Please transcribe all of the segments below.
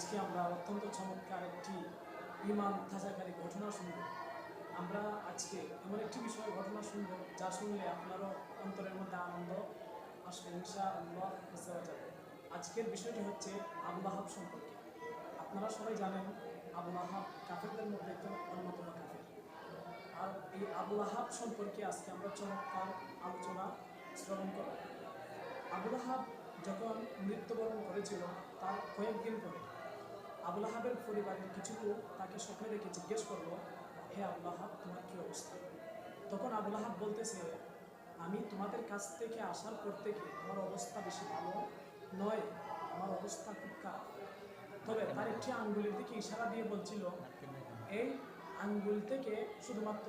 আজকে আমরা অত্যন্ত চমৎকার একটি ইমান তাজাকারী ঘটনা শুনব। আমরা আজকে এমন একটি বিষয় ঘটনা শুনব, যা শুনলে আপনারও অন্তরের মধ্যে আনন্দ আসবে ইনশা আল্লাহ যাবে। আজকের বিষয়টি হচ্ছে আবুল আহাব সম্পর্কে। আপনারা সবাই জানেন আবুল আহাব কাফেরদের মধ্যে একজন অন্যতম কাফের। আর এই আবুল আহাব সম্পর্কে আজকে আমরা চমৎকার আলোচনা শ্রবণ করব। আবুল আহাব যখন মৃত্যুবরণ করেছিল, তার কয়েকদিন পরে আবুল আহাবের পরিবারের কিছু লোক তাকে স্বপ্নে দেখে জিজ্ঞেস করল, হে আবুল আহাব, তোমার কী অবস্থা? তখন আবুল আহাব বলতেছে, আমি তোমাদের কাছ থেকে আসার পর থেকে আমার অবস্থা বেশি ভালো নয়, আমার অবস্থা খুব খারাপ। তবে তার একটি আঙ্গুলের দিকে ইশারা দিয়ে বলছিল, এই আঙ্গুল থেকে শুধুমাত্র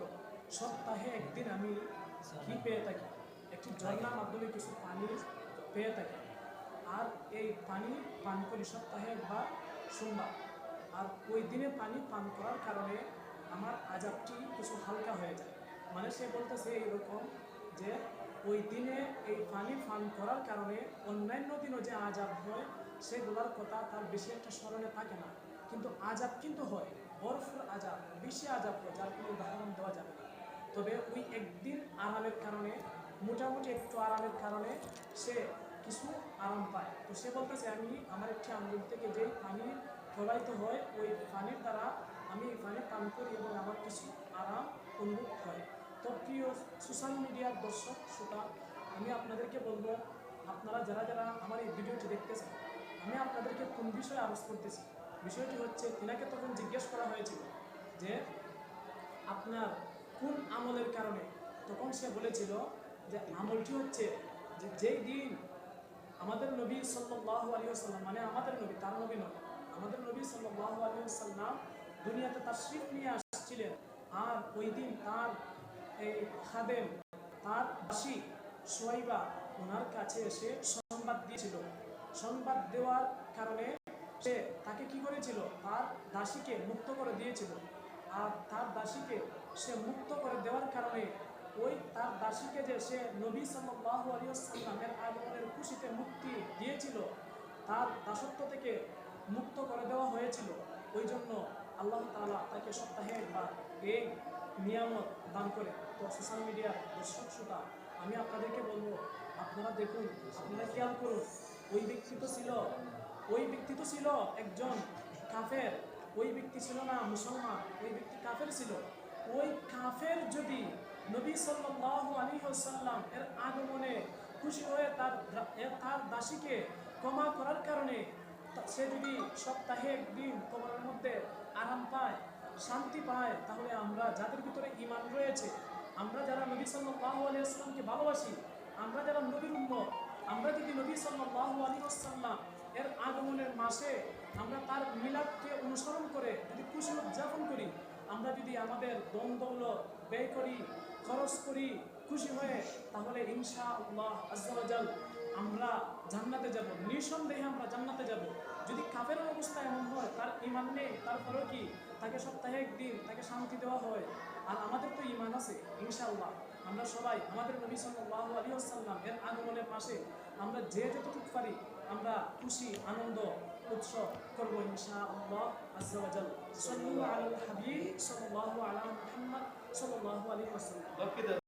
সপ্তাহে একদিন আমি কি পেয়ে থাকি, একটি ঝর্ণার মাধ্যমে কিছু পানি পেয়ে থাকি। আর এই পানি পান করি সপ্তাহে একবার সোমবার। আর ওই দিনে পানি পান করার কারণে আমার আজাবটি কিছু হালকা হয়ে যায়। মানে সে বলতেছে এইরকম যে, ওই দিনে এই পানি পান করার কারণে অন্যান্য দিনও যে আজাব হয়, সেগুলোর কথা তার বেশি একটা স্মরণে থাকে না। কিন্তু আজাব কিন্তু হয়, বরফের আজাব বেশি আজাব হয়, যার কোনো উদাহরণ দেওয়া যাবে না। তবে ওই একদিন আরামের কারণে, মোটামুটি একটু আরামের কারণে সে কিছু আরাম পায়। তো সে বলতেছে আমি আমার একটি আঙ্গুল থেকে যেই পানি প্রবাহিত হয়, ওই পানির দ্বারা আমি এই পানি পান করি এবং আমার কিছু আরাম অনুভব হয়। তো প্রিয় সোশ্যাল মিডিয়ার দর্শক, শ্রোতা, আমি আপনাদেরকে বলব, আপনারা যারা যারা আমার এই ভিডিওটি দেখতেছেন, আমি আপনাদেরকে কোন বিষয়ে আলোচ করতেছি? বিষয়টি হচ্ছে, তিনাকে তখন জিজ্ঞেস করা হয়েছিল যে, আপনার কোন আমলের কারণে? তখন সে বলেছিল যে, আমলটি হচ্ছে যে যেই দিন আমাদের নবী সাল্লাহ আলী সাল্লাম মানে আমাদের নবী, তার নবী নয়। আমাদের নবী সাল্লাহ আলী সাল্লাম দুনিয়াতে তার শিফ নিয়ে আসছিলেন। আর ওই দিন তার এই খাদেম, তার বাসী সোয়াইবা ওনার কাছে এসে সংবাদ দিয়েছিল। সংবাদ দেওয়ার কারণে সে তাকে কি করেছিল? তার দাসীকে মুক্ত করে দিয়েছিল। আর তার দাসীকে সে মুক্ত করে দেওয়ার কারণে ওই তার দাসীকে যে সে নবী সাল্লাহ আলিয়াল্লামের আগমনের খুশিতে মুক্তি দিয়েছিল, তার দাসত্ব থেকে মুক্ত করে দেওয়া হয়েছিল। ওই জন্য আল্লাহ তাআলা তাকে সপ্তাহে একবার এই নিয়ামত দান করে তো সোশ্যাল মিডিয়ার দর্শক শ্রোতা আমি আপনাদেরকে বলব, আপনারা দেখুন, আপনারা খেয়াল করুন, ওই ব্যক্তি তো ছিল, ওই ব্যক্তি তো ছিল একজন কাফের, ওই ব্যক্তি ছিল না মুসলমান, ওই ব্যক্তি কাফের ছিল। ওই কাফের যদি নবী সাল্লাল্লাহু আলাইহি ওয়াসাল্লাম এর আগমনে খুশি হয়ে তার তার দাসীকে ক্ষমা করার কারণে সে যদি সপ্তাহে একদিন কবরের মধ্যে আরাম পায়, শান্তি পায়, তাহলে আমরা যাদের ভিতরে ইমান রয়েছে, আমরা যারা নবী সাল্লাল্লাহু আলাইহি ওয়াসাল্লামকে ভালোবাসি, আমরা যারা নবীর উম্মত, আমরা যদি নবী সাল্লাল্লাহু আলাইহি ওয়াসাল্লাম এর আগমনের মাসে আমরা তার মিলাদকে অনুসরণ করে যদি খুশি উদযাপন করি যদি আমাদের দ্বন্দ্বগুলো ব্যয় করি খরচ করি খুশি হয়ে, তাহলে ইনশা আল্লাহ আজাল আমরা জান্নাতে যাব। নিঃসন্দেহে আমরা জান্নাতে যাব। যদি কাপের অবস্থা এমন হয়, তার ইমান নেই তারপরেও কি? তাকে সপ্তাহে একদিন তাকে শান্তি দেওয়া হয়। আর আমাদের তো ইমান আছে, ইনশাআল্লাহ। আমরা সবাই, আমাদের নবী সাল্লাল্লাহু আলাইহি ওয়াসাল্লাম এর আগমনের পাশে আমরা যে যতটুকু পারি আমরা খুশি, আনন্দ, উৎসব করব ইনশাআল্লাহ আজ্জা ওয়াজাল সাল্লু আল হাবিব সাল্লাল্লাহু আলা মুহাম্মদ সাল্লাল্লাহু আলাইহি ওয়াসাল্লাম।